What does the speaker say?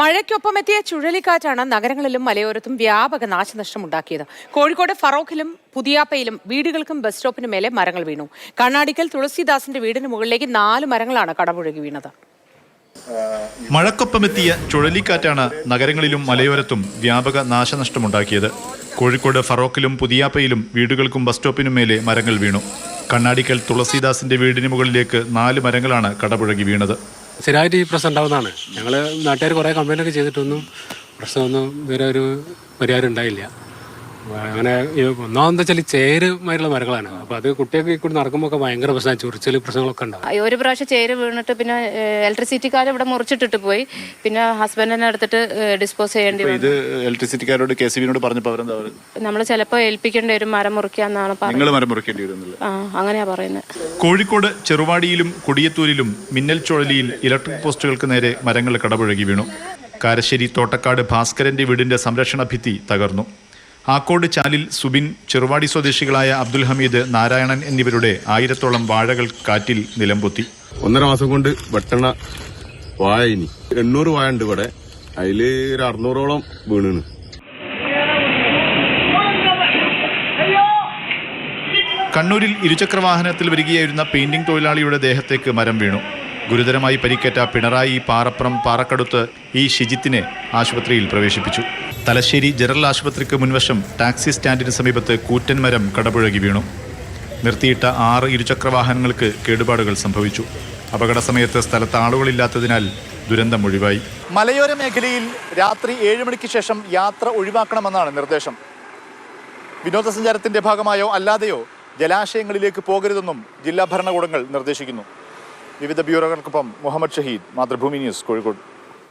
മഴയ്ക്കൊപ്പമെത്തിയ ചുഴലിക്കാറ്റാണ് നഗരങ്ങളിലും മലയോരത്തും വ്യാപക നാശനഷ്ടമുണ്ടാക്കിയത്. കോഴിക്കോട് ഫറോഖിലും പുതിയാപ്പയിലും വീടുകൾക്കും ബസ് സ്റ്റോപ്പിനു മേലെ മരങ്ങൾ വീണു. കണ്ണാടിക്കൽ തുളസിദാസിന്റെ വീടിന് മുകളിലേക്ക് നാല് മരങ്ങളാണ് കടപുഴകി വീണത്. മഴക്കൊപ്പമെത്തിയ ചുഴലിക്കാറ്റാണ് നഗരങ്ങളിലും മലയോരത്തും വ്യാപക നാശനഷ്ടമുണ്ടാക്കിയത്. കോഴിക്കോട് ഫറോക്കിലും പുതിയാപ്പയിലും വീടുകൾക്കും ബസ് സ്റ്റോപ്പിനും മേലെ മരങ്ങൾ വീണു. കണ്ണാടിക്കൽ തുളസിദാസിന്റെ വീടിന് മുകളിലേക്ക് നാല് മരങ്ങളാണ് കടപുഴകി വീണത്. സ്ഥിരമായിട്ട് ഈ പ്രശ്നം ഉണ്ടാവുന്നതാണ്. ഞങ്ങൾ നാട്ടുകാർ കുറേ കംപ്ലൈന്റ് ഒക്കെ ചെയ്തിട്ടൊന്നും പ്രശ്നമൊന്നും ഇതുവരെ ഒരു പരിഹാരം ഉണ്ടായില്ല. അങ്ങനെ ഒന്നാമെന്ന് വെച്ചാൽ ചേരുമായിട്ടുള്ള മരങ്ങളാണ്. അപ്പൊ അത് കുട്ടികൾക്ക് കൂടി നടക്കുമ്പോൾ ഒക്കെ ഭയങ്കര പ്രശ്നം ചൊറിച്ചൽ പ്രശ്നങ്ങളൊക്കെ ഉണ്ടാവും. ഒരു പ്രാവശ്യം ചേര് വീണിട്ട് പിന്നെ ഇലക്ട്രിസിറ്റിക്കാർ ഇവിടെ മുറിച്ചിട്ടിട്ട് പോയി. പിന്നെ ഹസ്ബൻഡിനെ എടുത്തിട്ട് ഡിസ്പോസ് ചെയ്യേണ്ടി വന്നു. ഇത് ഇലക്ട്രിസിറ്റിക്കാരോട് കെ സി ബിനോട് പറഞ്ഞപ്പോൾ അവരെന്താ നമ്മൾ ചിലപ്പോൾ ഏൽപ്പിക്കേണ്ടി വരും മരം മുറിക്കാന്നാണ് നിങ്ങൾ മരം മുറിക്കേണ്ടി ആ അങ്ങനെയാ പറയുന്നത്. കോഴിക്കോട് ചെറുവാടിയിലും കൊടിയത്തൂരിലും മിന്നൽ ചുഴലിയിൽ ഇലക്ട്രിക് പോസ്റ്റുകൾക്ക് നേരെ മരങ്ങൾ കടപുഴകി വീണു. കാരശ്ശേരി തോട്ടക്കാട് ഭാസ്കരന്റെ വീടിന്റെ സംരക്ഷണ ഭിത്തി തകർന്നു. ആക്കോട് ചാലിൽ സുബിൻ ചെറുവാടി സ്വദേശികളായ അബ്ദുൽ ഹമീദ് നാരായണൻ എന്നിവരുടെ ആയിരത്തോളം വാഴകൾ കാറ്റിൽ നിലംപൊത്തി. ഒന്നര മാസം കൊണ്ട് വെട്ടണ വാഴ ഇനി. എണ്ണൂറ് വാഴ ഉണ്ട് ഇവിടെ. അതിൽ ഒരു അറുന്നൂറോളം വീണ് കണ്ണൂരിൽ ഇരുചക്രവാഹനത്തിൽ വരികയായിരുന്ന പെയിന്റിംഗ് തൊഴിലാളിയുടെ ദേഹത്തേക്ക് മരം വീണു. ഗുരുതരമായി പരിക്കേറ്റ പിണറായി പാറപ്പുറം പാറക്കടുത്ത് ഈ ഷിജിത്തിനെ ആശുപത്രിയിൽ പ്രവേശിപ്പിച്ചു. തലശ്ശേരി ജനറൽ ആശുപത്രിക്ക് മുൻവശം ടാക്സി സ്റ്റാൻഡിന് സമീപത്ത് കൂറ്റൻമരം കടപുഴകി വീണു. നിർത്തിയിട്ട ആറ് ഇരുചക്രവാഹനങ്ങൾക്ക് കേടുപാടുകൾ സംഭവിച്ചു. അപകട സമയത്ത് സ്ഥലത്ത് ആളുകളില്ലാത്തതിനാൽ ദുരന്തം ഒഴിവായി. മലയോര മേഖലയിൽ രാത്രി ഏഴ് മണിക്ക് ശേഷം യാത്ര ഒഴിവാക്കണമെന്നാണ് നിർദ്ദേശം. വിനോദസഞ്ചാരത്തിന്റെ ഭാഗമായോ അല്ലാതെയോ ജലാശയങ്ങളിലേക്ക് പോകരുതെന്നും ജില്ലാ ഭരണകൂടങ്ങൾ നിർദ്ദേശിക്കുന്നു. വിവിധ ബ്യൂറോകൾക്കൊപ്പം മുഹമ്മദ് ഷഹീദ് മാതൃഭൂമി ന്യൂസ് കോഴിക്കോട്.